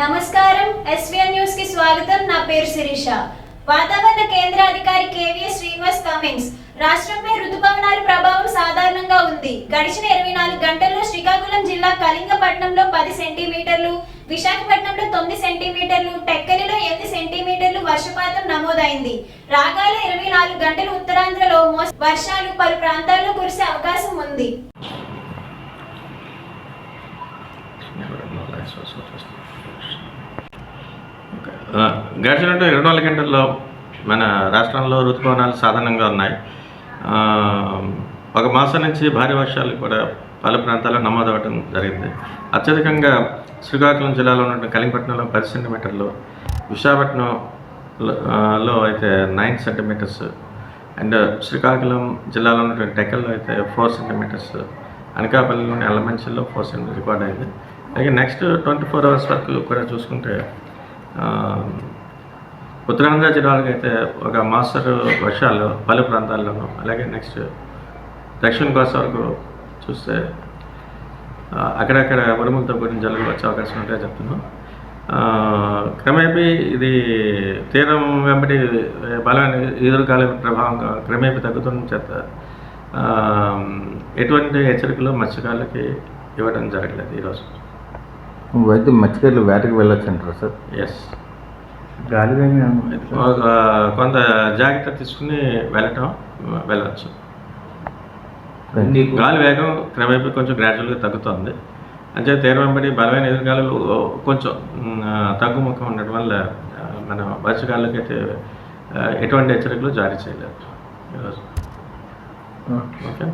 నమస్కారం. ఎస్విఎన్ న్యూస్కి స్వాగతం. నా పేరు శిరీష. వాతావరణ కేంద్ర అధికారి కేవీఎస్ శ్రీనివాస్ కమింగ్స్ రాష్ట్రంపై రుతుపవనాల ప్రభావం సాధారణంగా ఉంది. గడిచిన ఇరవై నాలుగు గంటల్లో శ్రీకాకుళం జిల్లా కళింగపట్నంలో పది సెంటీమీటర్లు విశాఖపట్నంలో తొమ్మిది సెంటీమీటర్లు టెక్కలిలో ఎనిమిది సెంటీమీటర్లు వర్షపాతం నమోదైంది. రాగాల ఇరవై నాలుగు గంటలు ఉత్తరాంధ్రలో వర్షాలు పలు ప్రాంతాల్లో కురిసే అవకాశం ఉంది. గడిచినట్టు ఇరవై నాలుగు గంటల్లో మన రాష్ట్రంలో ఋతుపవనాలు సాధారణంగా ఉన్నాయి. Um, ఒక మాసం నుంచి భారీ వర్షాలు కూడా పలు ప్రాంతాల్లో నమోదవటం జరిగింది. అత్యధికంగా శ్రీకాకుళం జిల్లాలో ఉన్న కలింగపట్నంలో పది సెంటీమీటర్లు విశాఖపట్నం uh, లో అయితే నైన్ సెంటీమీటర్స్ అండ్ శ్రీకాకుళం జిల్లాలో ఉన్నటువంటి టెక్కల్లో అయితే ఫోర్ సెంటీమీటర్స్ అనకాపల్లిలోని అల్లమంచిలో ఫోర్ సెంటీమీటర్ రికార్డ్ అయింది. అయితే నెక్స్ట్ ట్వంటీ ఫోర్ అవర్స్ వరకు కూడా చూసుకుంటే ఉత్తరాంధ్ర జిల్లాలకు అయితే ఒక మాస్టర్ వర్షాలు పలు ప్రాంతాల్లోనూ అలాగే నెక్స్ట్ దక్షిణ కోస్తా వరకు చూస్తే అక్కడక్కడ ఉరుములతో కూడిన జల్లులు వచ్చే అవకాశం ఉంటాయని చెప్తున్నాం. క్రమేపీ ఇది తీరం వెంబడి బలమైన ఎదురుగాలి ప్రభావం క్రమేపీ తగ్గుతున్న చేత ఎటువంటి హెచ్చరికలు మత్స్యకారులకి ఇవ్వడం జరగలేదు ఈరోజు. అయితే మత్స్యకారులు వేటకి వెళ్ళొచ్చు అంటారా సార్? ఎస్ గాలి కొంత జాగ్రత్త తీసుకుని వెళ్ళటం వెళ్ళవచ్చు గాలి వేగం క్రమేపీ కొంచెం గ్రాడ్యువల్గా తగ్గుతుంది. అంటే తీరం వెంబడి బలమైన ఎదురుగాలు కొంచెం తగ్గుముఖం ఉండడం వల్ల మన అయితే ఎటువంటి హెచ్చరికలు జారీ చేయలేదు. ఈరోజు ఓకే?